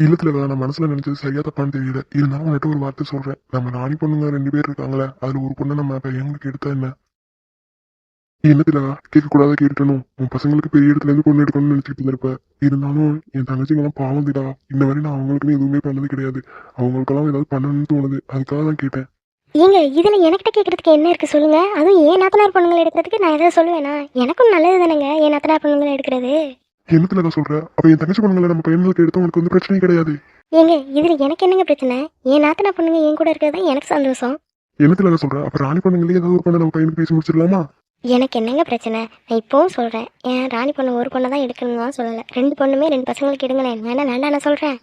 இல்லத்துல நான் மனசுல நினைச்சது சரியா தப்பான்னு தெரியல. இருந்தாலும் உன்கிட்ட ஒரு வார்த்தை சொல்றேன். நம்ம ராணி பொண்ணுங்க ரெண்டு பேர் இருக்காங்களே அதுல ஒரு பொண்ணை நம்ம பையங்களுக்கு எடுத்தா என்ன? என்னத்துல கேட்கக்கூடாத கேட்டணும் உன் பசங்களுக்கு பெரிய இடத்துல இருந்து பொண்ணு எடுக்கணும்னு நினைச்சிட்டு இருப்ப இருந்தாலும் என் தங்கச்சிங்கெல்லாம் பாவம் திடா இந்த வரை நான் அவங்களுக்குன்னு எதுவுமே பண்ணது கிடையாது. அவங்களுக்கெல்லாம் ஏதாவது பண்ணணும்னு தோணுது. அதுக்காக தான் கேட்டேன். ஏங்க இதுல எனக்கிட்ட கேட்கறதுக்கு என்ன இருக்கு சொல்லுங்க? அதுவும் ஏன் நாத்தனார் பொண்ணுங்களை எடுக்கிறதுக்கு நான் எதாவது சொல்லுவேனா? எனக்கும் நல்லது தானேங்க ஏன் நாத்தனார் பொண்ணுங்களை எடுக்கிறது. என்னத்துல சொல்ற அப்ப என் தங்கச்சி பொண்ணுங்களை நம்ம பையன்களுக்கு எடுத்தா உனக்கு வந்து பிரச்சனை கிடையாது. ஏங்க இதுல எனக்கு என்னங்க பிரச்சனை? என் நாத்தனார் பொண்ணுங்க என் கூட இருக்கிறது தான் எனக்கு சந்தோஷம். என்னத்துல சொல்ற அப்ப ராணி பொண்ணுங்களே ஏதாவது ஒரு பொண்ணை நம்ம பையனுக்கு பேசி முடிச்சிடலாமா? எனக்கு என்னங்க பிரச்சனை? நான் இப்போவும் சொல்றேன். ஏன் ராணி பொண்ணு ஒரு பொண்ணை தான் எடுக்கணும்னு தான் சொல்லலை. ரெண்டு பொண்ணுமே ரெண்டு பசங்களுக்கு எடுங்களேன் வேணா வேண்டாம் நான் சொல்றேன்.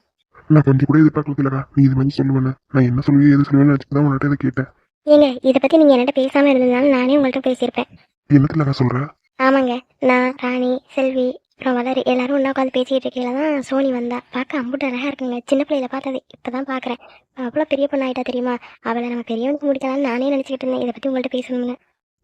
நான் கொஞ்சம் கூட எதிர்பார்க்கல நீ இது மாதிரி சொல்லுவேன்னு. நான் என்ன சொல்லுவேன் எது சொல்லுவேன்னு நினைச்சுட்டு தான் உன்கிட்ட இதை கேட்டேன். ஏங்க இதை பத்தி நீங்க என்கிட்ட பேசாம இருந்ததுனால நானே உங்கள்கிட்ட பேசியிருப்பேன். என்னத்துல சொல்ற ஆமாங்க. நான் ராணி செல்வி அப்புறம் வளரு. எல்லாரும் ஒன்றா உட்காந்து பேசிக்கிட்டு இருக்கையில தான் சோனி வந்தா. பார்க்க அம்புட்டு அழகா இருக்குங்க. சின்ன பிள்ளையில பார்த்தது. இப்பதான் பார்க்குறேன். அவ்வளோ பெரிய பொண்ணு ஆயிட்டா தெரியுமா? அவளை நம்ம பெரியவனுக்கு முடிக்கலாம்னு நானே நினச்சிக்கிட்டு இருந்தேன். இதை பற்றி உங்கள்கிட்ட பேசணும்னு.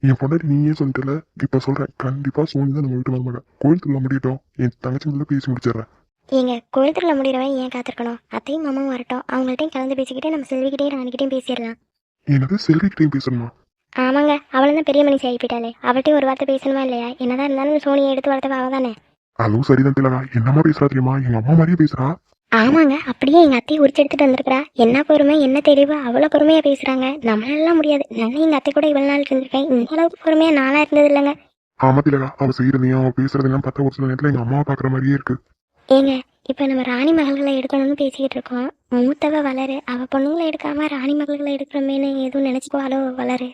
என் பொண்டாட்டி நீயே சொல்லிட்டல. இப்ப சொல்றேன். கண்டிப்பா சோனி தான் நம்ம வீட்டு வர மாட்டேன் கோயில் திருவிழா முடியட்டும். என் தங்கச்சி முதல்ல பேசி முடிச்சிடுறேன். ஏங்க கோயில் திருவிழா முடிகிறவன் ஏன் காத்திருக்கணும்? அத்தையும் மாமாவும் வரட்டும். அவங்கள்ட்டையும் கலந்து பேசிக்கிட்டே நம்ம செல்விக்கிட்டையும் ராணிக்கிட்டையும் பேசிடலாம். என்னது? செல்வி கிட்டையும் பேசணுமா? ஆமாங்க. அவளும் தான் பெரிய மனுஷி ஆகி போயிட்டாளே. அவள்கிட்டயும் ஒரு வார்த்தை பேசணுமா இல்லையா? என்னதான் இருந்தாலும் சோனியை எடுத்து வளர்த்தவ அவ தானே. அதுவும் சரிதான் திலகா என்னம்மா பேசுறா தெரியுமா? எங்க அம்மா மாதிரியே பேசுறா. ஆமாங்க அப்படியே எங்க அத்தையை உரிச்சு எடுத்துட்டு வந்திருக்கிறா. என்ன பொறுமை என்ன தெளிவு அவ்வளோ பொறுமையா பேசுறாங்க. நம்மளால முடியாது. நான் எங்க அத்தை கூட இவ்வளவு நாள் இருந்திருக்கேன். இந்த அளவுக்கு பொறுமையா நானா இருந்தது இல்லைங்க ஆமா திலகா அவ செய்யறதையும் அவ பேசுறதையும் பார்த்தா ஒரு சில நேரத்துல எங்க அம்மாவை பாக்குற மாதிரியே இருக்கு. ஏங்க இப்போ நம்ம ராணி மகள்களை எடுக்கணும்னு பேசிக்கிட்டு இருக்கோம். மூத்தவ வளரு. அவ பொண்ணுங்களை எடுக்காம ராணி மகள்களை எடுக்கிறோமேனு எதுவும் நினைச்சுக்குவாளோ வளரு.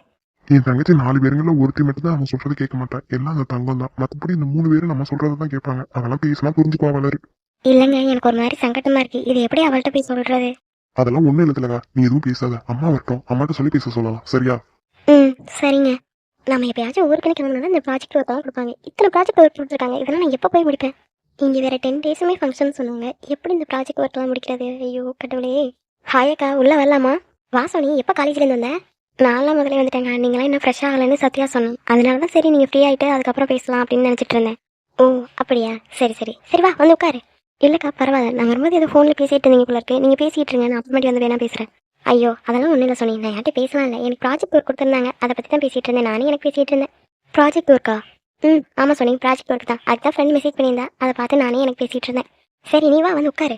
என் தங்கச்சி நாலு பேருங்கள ஒருத்தி மட்டும் தான் அவன் சொல்றது கேட்க மாட்டான் எல்லாம் அந்த தங்கம் தான். மத்தபடி இந்த மூணு பேரும் நம்ம சொல்றதை தான் கேட்பாங்க. அதெல்லாம் பேசினா புரிஞ்சுக்குவா வளரு. இல்லைங்க எனக்கு ஒரு மாதிரி சங்கட்டமா இருக்கு. இது எப்படி அவள்கிட்ட போய் சொல்றது? அதெல்லாம் ஒண்ணும் இல்ல திலகா. நீ எதுவும் பேசாத. அம்மா வரட்டும். அம்மாட்ட சொல்லி பேச சொல்லலாம். சரியா? ம் சரிங்க. நம்ம எப்பயாச்சும் ஊருக்கு கிளம்புனா இந்த ப்ராஜெக்ட் ஒர்க் கொடுப்பாங்க. இத்தனை ப்ராஜெக்ட் ஒர்க் கொடுத்துருக்காங்க. இதெல்லாம் நான் எப்போ போய் முடிப்பேன்? இங்கே வேற டென் டேஸுமே ஃபங்க்ஷன் சொன்னாங்க. எப்படி இந்த ப்ராஜெக்ட் ஒர்க்லாம் முடிக்கிறது? ஐயோ கடவுளே. ஹாய் அக்கா உள்ளே வரலாமா? வா சோனி எப்போ காலேஜ்லேருந்து வந்த? நான்லாம் முதலே வந்துட்டேங்க. நீங்களாம் இன்னும் ஃப்ரெஷ்ஷாக ஆகலைன்னு சத்யா சொன்னோம் அதனால தான் சரி நீங்கள் ஃப்ரீ ஆகிட்டு அதுக்கப்புறம் பேசலாம் அப்படின்னு நினச்சிட்டு இருந்தேன். ஓ அப்படியா? சரி சரி. சரி வா வந்து உட்காரு. இல்லைக்கா பரவாயில்ல. நான் வரும்போது ஏதோ ஃபோனில் பேசிட்டு இருந்தீங்க போல இருக்கு. நீங்கள் பேசிகிட்டு இருங்க. நான் அப்புறமேட்டு வந்து வேணா பேசுகிறேன் ஐயோ அதெல்லாம் ஒன்றும் இல்லை சொன்னீங்க நான் யார்கிட்ட பேசலாம் இல்லை. எனக்கு ப்ராஜெக்ட் ஒர்க் கொடுத்துருந்தாங்க. அதை பற்றி தான் பேசிட்டு இருந்தேன். நானே எனக்கு பேசிகிட்டு இருந்தேன். ப்ராஜெக்ட் ஒர்க்கா ம் ஆமாம் சொன்னீங்க ப்ராஜெக்ட் ஒர்க் தான். அதுக்கு தான் ஃப்ரெண்ட் மெசேஜ் பண்ணியிருந்தேன் அதை பார்த்து நானே எனக்கு பேசிகிட்டு இருந்தேன். சரி நீ வா வந்து உட்காரு.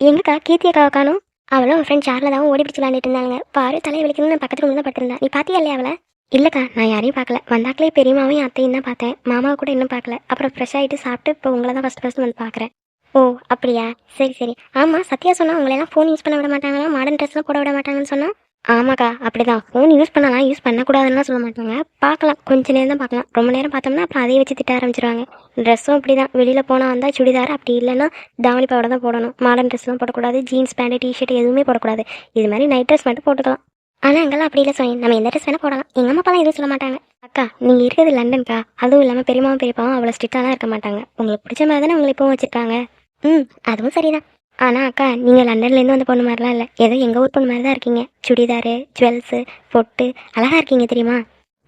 எங்கக்கா கீர்த்தியக்காவை காணும்? அவளும் அவன் ஃப்ரெண்ட் சாரில் தான் ஓடி பிடிச்சி விளாண்டுட்டு இருந்தாங்க பாரு தலையை வலிக்கணும்னு நான் பக்கத்தில் ஒன்று பட்டிருந்தா நீ பார்த்தியா இல்லையா அவளை? இல்லைக்கா நான் யாரையும் பார்க்கல. வந்தாக்களே பெரியமாவையும் அத்தையும் தான் பார்த்தேன். மாமாவை கூட இன்னும் பார்க்கல. அப்புறம் ஃப்ரெஷ் ஆகிட்டு சாப்பிட்டு இப்போ உங்களை தான் ஃபஸ்ட் ஃபஸ்ட் வந்து பார்க்குறேன். ஓ அப்படியா? சரி சரி. ஆமாம் சத்யா சொன்னால் உங்களெல்லாம் ஃபோன் யூஸ் பண்ண விட மாட்டாங்களா? மாடர்ன் ட்ரெஸ்லாம் போட விட மாட்டாங்கன்னு சொன்னால் ஆமாக்கா அப்படிதான். ஃபோன் யூஸ் பண்ணலாம் யூஸ் பண்ணக்கூடாதுன்னு சொல்ல மாட்டாங்க. பார்க்கலாம் கொஞ்ச நேரம் தான் பார்க்கலாம். ரொம்ப நேரம் பார்த்தோம்னா அப்புறம் அதையே வச்சு திட்ட ஆரம்பிச்சிருவாங்க. ட்ரெஸ்ஸும் அப்படி தான் வெளியில் போனால் வந்தால் சுடிதார் அப்படி இல்லைன்னா தாவணி பாவாடை தான் போடணும். மாடர்ன் ட்ரெஸ்லாம் போடக்கூடாது. ஜீன்ஸ் பேண்ட் டிஷர்ட் எதுவுமே போடக்கூடாது. இது மாதிரி நைட் ட்ரெஸ் மட்டும் போட்டுக்கலாம். ஆனால் எங்கெல்லாம் அப்படி இல்லை சொல்லி நம்ம எந்த ட்ரெஸ் வேணால் போடலாம். எங்கள் அம்மா அப்பாலாம் எதுவும் சொல்ல மாட்டாங்க. அக்கா நீங்கள் இருக்கிறது லண்டன்க்கா. அதுவும் இல்லாமல் பெரியமாவும் பெரியப்பாவும் அவ்வளோ ஸ்ட்ரிக்டாலாம் இருக்க மாட்டாங்க. உங்களுக்கு பிடிச்ச மாதிரி தானே உங்களை இப்போவும் வச்சுருக்காங்க. ம் அதுவும் சரிதான். ஆனால் அக்கா நீங்கள் லண்டன்லேருந்து வந்த பொண்ணு மாதிரிலாம் இல்லை. ஏதோ எங்கள் ஊர் பொண்ணு மாதிரி தான் இருக்கீங்க. சுடிதாரு ஜுவல்ஸு பொட்டு அழகாக இருக்கீங்க தெரியுமா?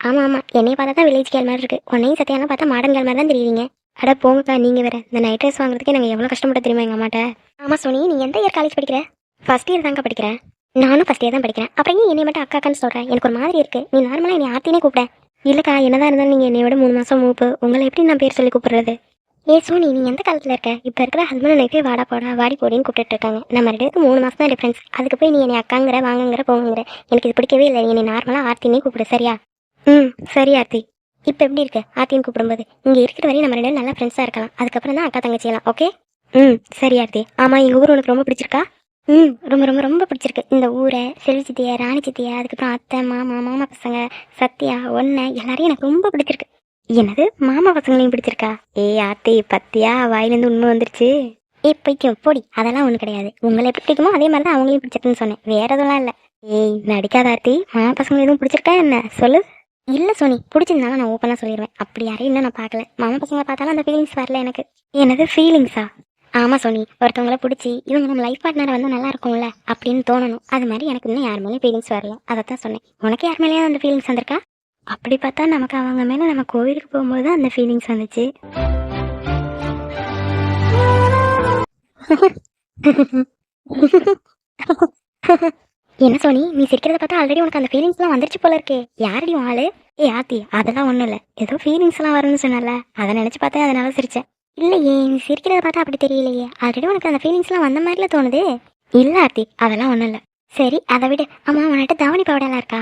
ஆமாம் ஆமாம் என்னைய பார்த்தா தான் வில்லேஜ் கேள் மாதிரி இருக்குது உன்னையும் சத்தியானா பார்த்தா மாடர்ன் கேள் மாதிரி தான் தெரியுவீங்க அட போங்கக்கா நீங்கள் வேறு. இந்த நைட் ட்ரெஸ் வாங்குறதுக்கே நாங்கள் எவ்வளோ கஷ்டப்பட்டு தெரியுமா எங்கள் அம்மாட்ட? ஆமாம் சோனி நீ எந்த இயர் காலேஜ் படிக்கிற? ஃபர்ஸ்ட் இயர் தாங்க படிக்கிறேன் நானும் ஃபஸ்ட் இயர் தான் படிக்கிறேன். அப்புறம் ஏன் என்னை மட்டும் அக்காக்கான்னு சொல்கிறேன் எனக்கு ஒரு மாதிரி இருக்குது நீ நார்மலாக என்னை ஆர்த்தினே கூப்பிட்டேன் இல்லைக்கா என்னதான் இருந்தாலும் நீங்கள் என்னை விட மூணு மாதம் மூப்பு. உங்களை எப்படி நான் பேர் சொல்லி கூப்பிட்றது? ஏ சோனி நீ எந்த காலத்தில் இருக்க? இப்போ இருக்கிற ஹஸ்பண்ட் எனக்கு வாடா போடா வாடி போடின்னு கூப்பிட்டு இருக்காங்க. நம்ம ரெண்டு மூணு மாதம் தான் டிஃப்ரென்ஸ் அதுக்கு போய் நீ என்னை அக்காங்கிற வாங்கங்கிற போங்கிற எனக்கு இது பிடிக்கவே இல்லை. என்னை நார்மலாக ஆர்த்தினே கூப்பிடு சரியா? ம் சரி ஆர்த்தி. இப்போ எப்படி இருக்கு? ஆர்த்தின்னு கூப்பிடும்போது. இங்கே இருக்கிற வரையும் நம்ம ரெண்டு நல்லா ஃப்ரெண்ட்ஸாக இருக்கலாம். அதுக்கப்புறம் தான் அக்கா தங்கச்சியெல்லாம் ஓகே ம் சரி ஆர்த்தி. ஆமாம் எங்கள் ஊர் உனக்கு ரொம்ப பிடிச்சிருக்கா? ம் ரொம்ப ரொம்ப ரொம்ப பிடிச்சிருக்கு. இந்த ஊரை செல்வி சித்தியா ராணி சித்தியா அதுக்கப்புறம் அத்தை மாமா மாமா பசங்க சத்யா ஒன்றை எல்லாரையும் எனக்கு ரொம்ப பிடிச்சிருக்கு. என்னது? மாமா பசங்களையும் பிடிச்சிருக்கா? ஏய் ஆத்தி பத்தியா? வாயிலேருந்து உண்மை வந்துருச்சு. ஏ பைக்கும் போடி. அதெல்லாம் ஒன்றும் கிடையாது. உங்களை எப்படி பிடிக்குமோ அதே மாதிரி தான் அவங்களையும் பிடிச்சிருக்குன்னு சொன்னேன். வேற எதுவும் இல்லை. ஏய் நடிக்காத ஆர்த்தி. மாமா பசங்களை எதுவும் பிடிச்சிருக்கா என்ன? சொல்லு. இல்லை சோனி. பிடிச்சிருந்தாலும் நான் ஓப்பனாக சொல்லிடுவேன் அப்படி யாரையும் இன்னும் நான் பார்க்கல. மாமா பசங்களை பார்த்தாலும் அந்த ஃபீலிங்ஸ் வரல எனக்கு. என்னது ஃபீலிங்ஸா ஆமாம் சோனி. ஒருத்தவங்கள பிடிச்சி இவங்க நம்ம லைஃப் பார்ட்னர் வந்து நல்லா இருக்கும்ல அப்படின்னு தோணணும். அது மாதிரி எனக்கு இன்னும் யார் மேலேயும் ஃபீலிங்ஸ் வரல. அதை தான் சொன்னேன். உனக்கு யார் மேலேயும் அந்த ஃபீலிங்ஸ் வந்திருக்கா? அப்படி பார்த்தா நமக்கு அவங்க மேலே நம்ம கோவிலுக்கு போகும்போது தான் அந்த ஃபீலிங்ஸ் வந்துச்சு. என்ன சோனி நீ சிரிக்கிறத பார்த்தா ஆல்ரெடி உனக்கு அந்த ஃபீலிங்ஸ்லாம் வந்துருச்சு போல இருக்கே. யாரடி உன் ஆளு? ஏ ஆத்தி அதெல்லாம் ஒன்றும் இல்லை. ஏதோ ஃபீலிங்ஸ்லாம் வரும்னு சொன்னல அதை நினச்சி பார்த்தேன் அதனால சிரிச்சேன். இல்லையே நீ சிரிக்கிறத பார்த்தா அப்படி தெரியலையே. ஆல்ரெடி உனக்கு அந்த ஃபீலிங்ஸ்லாம் வந்த மாதிரில தோணுது. இல்லை ஆர்த்தி அதெல்லாம் ஒன்றும் இல்லை. சரி அதை விட. ஆமாம் உன்கிட்ட தவணி பாவடைலாம் இருக்கா?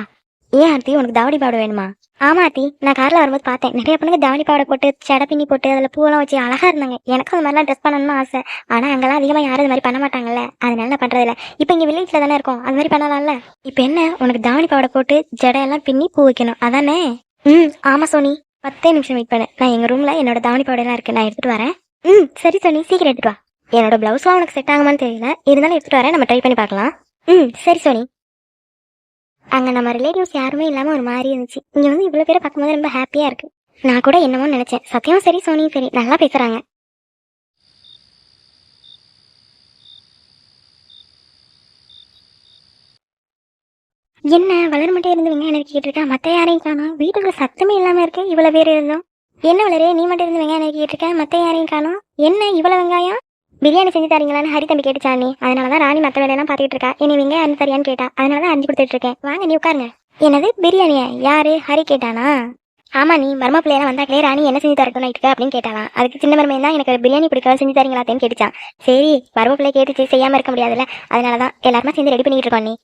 ஏன் ஆர்த்தி உனக்கு தாவணி பாவடை வேணுமா? ஆமா ஆர்த்தி நான் கார்ல வரும்போது பார்த்தேன். நிறைய பொண்ணுங்க தாவணி பாவடை போட்டு சடை பின்னி போட்டு அதில் பூவெல்லாம் வச்சு அழகா இருந்தாங்க. எனக்கும் அந்த மாதிரிலாம் ட்ரெஸ் பண்ணணும்னு ஆசை. ஆனால் அங்கெல்லாம் அதிகமாக யாரும் இது மாதிரி பண்ண மாட்டாங்கல்ல. அதனால பண்றது பண்ணுறதில்ல இப்போ இங்கே வில்லேஜில் தானே இருக்கோம். அது மாதிரி பண்ணலாம்ல? இப்போ என்ன? உனக்கு தாவணி பாவடை போட்டு ஜடையெல்லாம் பின்னி பூ வைக்கணும். அதானே? ம் ஆமாம் சோனி. பத்தே நிமிஷம் வெயிட் பண்ணு. நான் எங்கள் ரூமில் என்னோட தாவணி பாவடையெல்லாம் இருக்கு. நான் எடுத்துகிட்டு வரேன். ம் சரி சோனி. சீக்கிரம் எடுத்துட்டு வா. என்னோட பிளவுஸ்லாம் உனக்கு செட் ஆகுமான்னு தெரியல. இருந்தாலும் எடுத்துகிட்டு வரேன். நம்ம ட்ரை பண்ணி பார்க்கலாம். ம் சரி சோனி. அங்கே நம்ம ரிலேட்டிவ்ஸ் யாருமே இல்லாமல் ஒரு மாதிரி இருந்துச்சு. இங்கே வந்து இவ்வளோ பேரை பார்க்கும்போது ரொம்ப ஹாப்பியாக இருக்குது நான் கூட என்னமோ நினச்சேன். சத்தியம் சரி சோனியும் சரி. நல்லா பேசுகிறாங்க என்ன வளர் மட்டும் இருந்து வெங்காயம் நறுக்கிட்டு மற்ற யாரையும் காணோம். வீட்டுக்குள்ள சத்தமே இல்லாமல் இருக்கு இவ்வளோ பேர் இருந்தோம். என்ன வளரே நீ மட்டும் இருந்து வெங்காயம் கேட்டிருக்கேன் மற்ற யாரையும் காணோம். என்ன இவ்வளோ வெங்காயம்? பிரியாணி செஞ்சு தரீங்களான்னு ஹரி தம்பி கேட்டுச்சா நீ? அதனால தான் ராணி மற்ற வேலையெல்லாம் பார்த்துட்டு இருக்கா. என்னை நீங்க அரிஞ்சு தரியான்னு கேட்டா? அதனால தான் அரிஞ்சு கொடுத்துட்டு இருக்கேன். வாங்க நீ உட்காருங்க. என்னது பிரியாணியா? யாரு? ஹரி கேட்டானா? ஆமா நீ மர்ம பிள்ளையெல்லாம் வந்தாக்களே ராணி என்ன செஞ்சு தரட்டும் நைட்டுக்கு அப்படின்னு கேட்டாலாம். அதுக்கு சின்ன மருமையை தான் எனக்கு பிரியாணி பிடிக்காது செஞ்சு தரீங்களாத்தேன்னு கேட்டுச்சான் சரி மர்ம பிள்ளை கேட்டுச்சு செய்யாம இருக்க முடியாதுல்ல. அதனால தான் எல்லாருமே சேர்ந்து ரெடி பண்ணிட்டு இருக்கோம் நீ.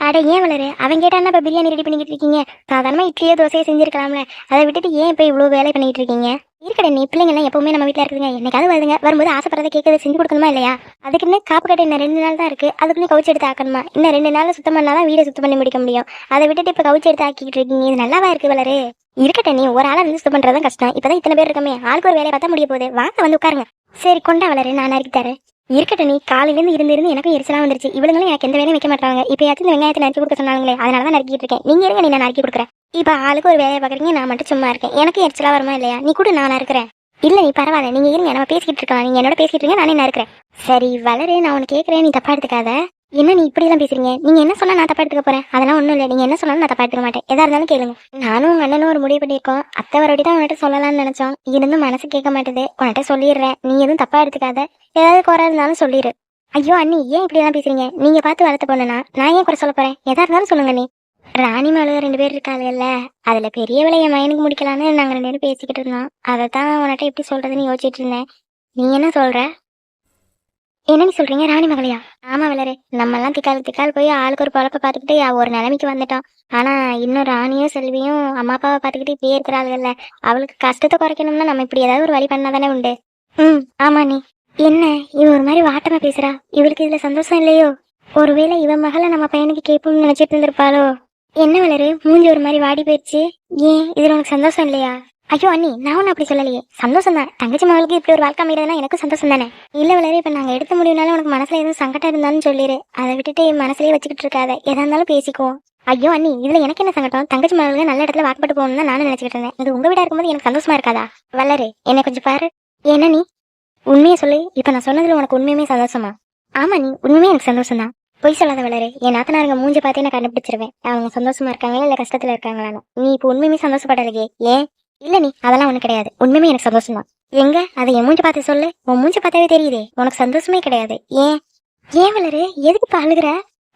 அட ஏன் வளரு? அவன் கேட்டான்னா இப்போ பிரியாணி ரெடி பண்ணிக்கிட்டு இருக்கீங்க? சாதாரணமாக இட்லியோ தோசையோ செஞ்சுருக்கலாம்ல. அதை விட்டுட்டு ஏன் இப்போ இவ்வளோ வேலை பண்ணிக்கிட்டு இருக்கீங்க? இருக்கடா நீ பிள்ளைங்கலாம் எப்பவுமே நம்ம வீட்டில் இருக்குதுங்க. என்னைக்காவது வருதுங்க. வரும்போது ஆசைப்படுறதை கேட்கறது செஞ்சு கொடுக்கணுமா இல்லையா? அதுக்குன்னு காப்பு கட்டை இன்னும் ரெண்டு நாள் தான் இருக்கு. அதுக்குன்னு கவுச்சு எடுத்து ஆக்கணுமா? இன்னும் ரெண்டு நாள் சுத்தம் பண்ணாதான் வீடை சுத்தம் பண்ணி முடிக்க முடியும். அதை விட்டுட்டு இப்போ கவுச்சு எடுத்து ஆக்கிட்டு இருக்கீங்க. இது நல்லாவா இருக்கு வளரு? இருக்கட்ட நீ ஒரு ஆளாக வந்து சுத்தம் தான் கஷ்டம். இப்பதான் இத்தனை பேர் இருக்கமே. ஆளுக்கு ஒரு வேலையை பார்த்தா முடிய போகுது. வாங்க வந்து உட்காருங்க. சரி கொண்டா வளரு. நான் நறுக்கி தரேன். இருக்கட்டும் நீ காலையிலேருந்து இருந்து இருந்து எனக்கும் எரிச்சலாக வந்துருச்சு. இவளுங்களும் எனக்கு எந்த வேலையும் வைக்க மாட்டாங்க இப்போ யாச்சும் இந்த வெங்காயத்தை நறுக்கி கொடுக்க சொன்னாங்களே அதனால தான் நறுக்கிட்டு இருக்கேன். நீங்க இருங்க நீ நான் நறுக்கி கொடுக்குறேன். இப்போ ஆளுக்கு ஒரு வேலையை பார்க்குறீங்க நான் மட்டும் சும்மா இருக்கேன். எனக்கு எரிச்சலாக வருமா இல்லையா? நீ கூட நான் இருக்கிறேன் இல்லை நீ பரவாயில்ல நீங்க இருங்க நம்ம பேசிக்கிட்டு இருக்கலாம். நீங்க என்னோட பேசிக்கிட்டு இருங்க நானே இருக்கிறேன் சரி வளரு நான் உனக்கு கேட்குறேன் நீ தப்பா எடுத்துக்காத. என்ன நீ இப்படி எல்லாம் பேசுறீங்க? நீங்க என்ன சொன்னா நான் தப்பா எடுத்துக்க போறேன்? அதெல்லாம் ஒண்ணும் இல்லை. நீங்க என்ன சொன்னாலும் நான் தப்பா எடுத்துக்க மாட்டேன். எதா இருந்தாலும் கேளுங்க. நானும் உங்க அண்ணனும் ஒரு முடிவு பண்ணியிருக்கோம். அத்தை வரடி தான் உன்கிட்ட சொல்லலாம்னு நினைச்சோம். இருந்து மனசு கேட்க மாட்டேது. உன்கிட்ட சொல்லிடுறேன். நீ எதுவும் தப்பா எடுத்துக்காத. ஏதாவது குறை இருந்தாலும் சொல்லிடு. ஐயோ அண்ணி ஏன் இப்படி எல்லாம் பேசுறீங்க? நீங்க பார்த்து வளர்த்த பொண்ணுனா நான் ஏன் குறை சொல்ல போறேன்? எதா இருந்தாலும் சொல்லுங்க நீ ராணி மேலே ரெண்டு பேர் இருக்காங்கல்ல அதுல பெரிய விலைய மயனுக்கு முடிக்கலான்னு நாங்க ரெண்டு பேரும் பேசிக்கிட்டு இருந்தோம். அதை தான் உன்கிட்ட எப்படி சொல்றதுன்னு யோசிச்சுட்டு இருந்தேன். நீ என்ன சொல்ற? என்னன்னு சொல்றீங்க ராணி மகளையா? ஆமா வளரு நம்ம எல்லாம் திக்கால் திக்கால் போய் ஆளுக்கு ஒரு பொழப்ப பார்த்துக்கிட்டு ஒரு நிலைமைக்கு வந்துட்டோம். ஆனா இன்னும் ராணியும் செல்வியும் அம்மா அப்பாவை பார்த்துக்கிட்டு இப்படியே இருக்கிறாள்கள்ல. அவளுக்கு கஷ்டத்தை குறைக்கணும்னா நம்ம இப்படி ஏதாவது ஒரு வழி பண்ணாதானே உண்டு. ம் ஆமா நீ. என்ன இவ ஒரு மாதிரி வாட்டமா பேசுறா? இவளுக்கு இதுல சந்தோஷம் இல்லையோ? ஒருவேளை இவன் மகளை நம்ம பையனுக்கு கேட்போம்னு நினைச்சிட்டு இருந்திருப்பாளோ? என்ன வளரு மூஞ்சி ஒரு மாதிரி வாடி போயிடுச்சு. ஏன்? இதுல உனக்கு சந்தோஷம் இல்லையா? ஐயோ அண்ணி நான் ஒன்றும் அப்படி சொல்லலையே. சந்தோஷம் தான் தங்கச்சி மகளுக்கு இப்படி ஒரு வாழ்க்கை அமைகிறதுனா எனக்கும் சந்தோஷம் தானே இல்லை வளரே இப்போ நாங்கள் எடுத்த முடிவுனால உனக்கு மனசில் எதுவும் சங்கடம் இருந்தாலும் சொல்லிடு அதை விட்டுட்டு என் மனசுலேயே வச்சுக்கிட்டு இருக்காத. எதா இருந்தாலும் பேசிக்குவோம் ஐயோ அண்ணி இதில் எனக்கு என்ன சங்கடம்? தங்கச்சி மகளுக்கு நல்ல இடத்துல வாக்கப்பட்டு போகணும்னு நானும் நினச்சிக்கிட்டு இருந்தேன். இது உங்கள் வீடாக இருக்கும்போது எனக்கு சந்தோஷமா இருக்காதா? வளரு என்னை கொஞ்சம் பாரு. என்ன நீ உண்மையை சொல்லு. இப்போ நான் சொன்னதுல உனக்கு உண்மையுமே சந்தோஷமா? ஆமா நீ உண்மையுமே எனக்கு சந்தோஷம் தான் பொய் சொல்லாத வளரு. என் நாத்தனாருங்க மூஞ்ச பார்த்தே நான் கண்டுபிடிச்சிருவேன். அவங்க சந்தோஷமா இருக்காங்களா இல்லை கஷ்டத்துல இருக்காங்களான்னு. நீ இப்போ உண்மையுமே சந்தோஷப்படலையே ஏன்? இல்ல நீ அதெல்லாம் ஒண்ணு கிடையாது. உண்மையுமே எனக்கு சந்தோஷம் தான் எங்க? அதை என் மூஞ்சி பார்த்து சொல்லு. உன் மூஞ்சி பார்த்தாவே தெரியுதே. உனக்கு சந்தோஷமே கிடையாது. ஏன்? ஏன் வளரு? எதுக்கு இப்ப அழுகுற?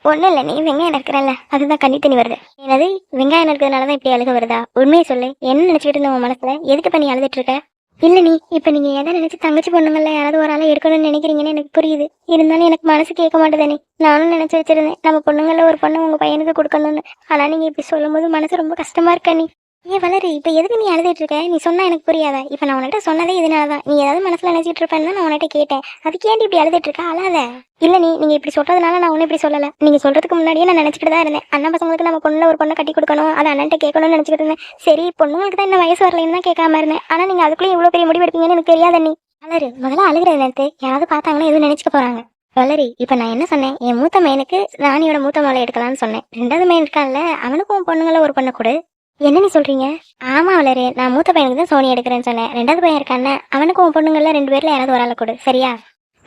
ஒண்ணும் இல்ல நீ வெங்காயம் இருக்கிறல்ல அதுதான் கண்ணி தண்ணி வருது. எனது வெங்காயம் இருக்கிறதுனாலதான் இப்படி அழுக வருதா? உண்மையை சொல்லு. என்ன நினைச்சிட்டு இருந்த உன் மனசுல? எதுக்கு இப்ப நீ அழுதுட்டு இருக்க? இல்ல நீ இப்ப நீங்க எதை நினைச்சு தங்கச்சி பொண்ணுங்கல்ல யாராவது ஒரு ஆளை எடுக்கணும்னு நினைக்கிறீங்கன்னு எனக்கு புரியுது. இருந்தாலும் எனக்கு மனசு கேட்க மாட்டேதானே நானும் நினைச்சு வச்சிருந்தேன். நம்ம பொண்ணுங்கள ஒரு பொண்ணு உங்க பையனுக்கு கொடுக்கணும்னு. ஆனா நீங்க இப்படி சொல்லும் போது மனசு ரொம்ப கஷ்டமா இருக்க நீ ஏன் வளரு இப்போ எதுக்கு நீ அழுதுட்டு இருக்க? நீ சொன்னா எனக்கு புரியாதா? இப்போ நான் உன்கிட்ட சொன்னதே இதனால தான் நீ ஏதாவது மனசுல நினைச்சிட்டு இருப்பேன்னு நான் உன்கிட்ட கேட்டேன். அதுக்கு ஏன் இப்படி அழுதுட்டு இருக்க? அழாத. இல்ல நீ நீங்க இப்படி சொல்றதுனால நான் ஒன்றும் இப்படி சொல்லல. நீங்க சொல்றதுக்கு முன்னாடியே நான் நினைச்சிட்டு தான் இருந்தேன். அண்ணன் பசங்களுக்கு நம்ம பொண்ணுல ஒரு பொண்ணை கட்டி கொடுக்கணும். அதை அண்ணன்ட்ட கேட்கணும்னு நினைச்சிட்டு இருந்தேன். சரி பொண்ணுங்களுக்கு தான் இன்னும் வயசு வரலன்னு தான் கேட்காம இருந்தேன். ஆனா நீங்க அதுக்குள்ளே இவ்வளவு பெரிய முடிவு எடுப்பீங்கன்னு எனக்கு தெரியாத நீ. வளரு முதல்ல அழுகிற நேரத்து யாராவது பார்த்தாங்கன்னா எதுவும் நினைச்சுக்க போறாங்க. வளரி இப்போ நான் என்ன சொன்னேன்? என் மூத்த மேனுக்கு ராணியோட மூத்த மலை எடுக்கலாம்னு சொன்னேன். ரெண்டாவது மையன் இருக்கான்ல அவனுக்கும் பொண்ணுங்கள ஒரு பொண்ணை கொடு. என்ன நீ சொல்றீங்க? ஆமா வளரு நான் மூத்த பையனுக்கு தான் சோனி எடுக்கிறேன்னு சொன்னேன். ரெண்டாவது பையன் இருக்கான்ல அவனுக்கும் உன் பொண்ணுங்கள ரெண்டு பேர்ல யாராவது ஒரு ஆளை கொடு சரியா?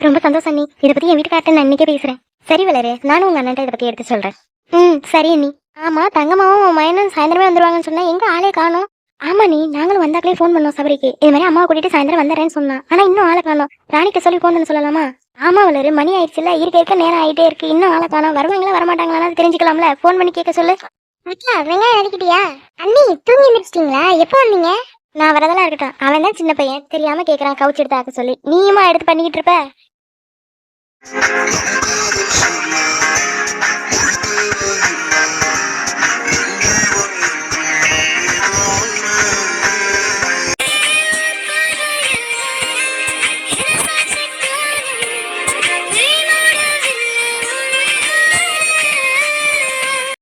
ரொம்ப சந்தோஷம் நீ இதை பத்தி என் வீட்டுக்கார்ட்ட நான் இன்னைக்கே பேசுறேன். சரி வளரு நானும் உங்க அண்ணன் இதை பத்தி எடுத்து சொல்றேன். ம் சரி நீ ஆமா தங்கம்மாவும் உன் மயனும் சாயந்தரமே வந்துருவாங்கன்னு சொன்னா எங்க ஆளே காணும்? ஆமா நீ நாங்களும் வந்தாக்களே ஃபோன் பண்ணோம் சபரிக்கு. இது மாதிரி அம்மாவை கூட்டிட்டு சாயந்தரம் வந்துடுறேன்னு சொன்னான். ஆனா இன்னும் ஆளை காணோம். ராணிக்கு சொல்லி ஃபோன் பண்ண சொல்லலாமா? ஆமா வளரு மணி ஆயிடுச்சுல இருக்க இருக்க நேரம் ஆயிட்டே இருக்கு. இன்னும் ஆளை காணோம். வருவாங்களா வரமாட்டாங்களா தெரிஞ்சுக்கலாம்ல. ஃபோன் பண்ணி கேட்க சொல்லு. அக்கா வெங்காயம் வதக்கிட்டியா அண்ணி தூங்கி எழுந்திரிச்சிட்டிங்களா எப்போ வந்தீங்க? நான் வரதெல்லாம் இருக்கட்டும். அவன் தான் சின்ன பையன். தெரியாம கேட்கறான் கவுச்சு எடுத்தாக்க சொல்லி. நீயுமா எடுத்து பண்ணிக்கிட்டு இருப்ப?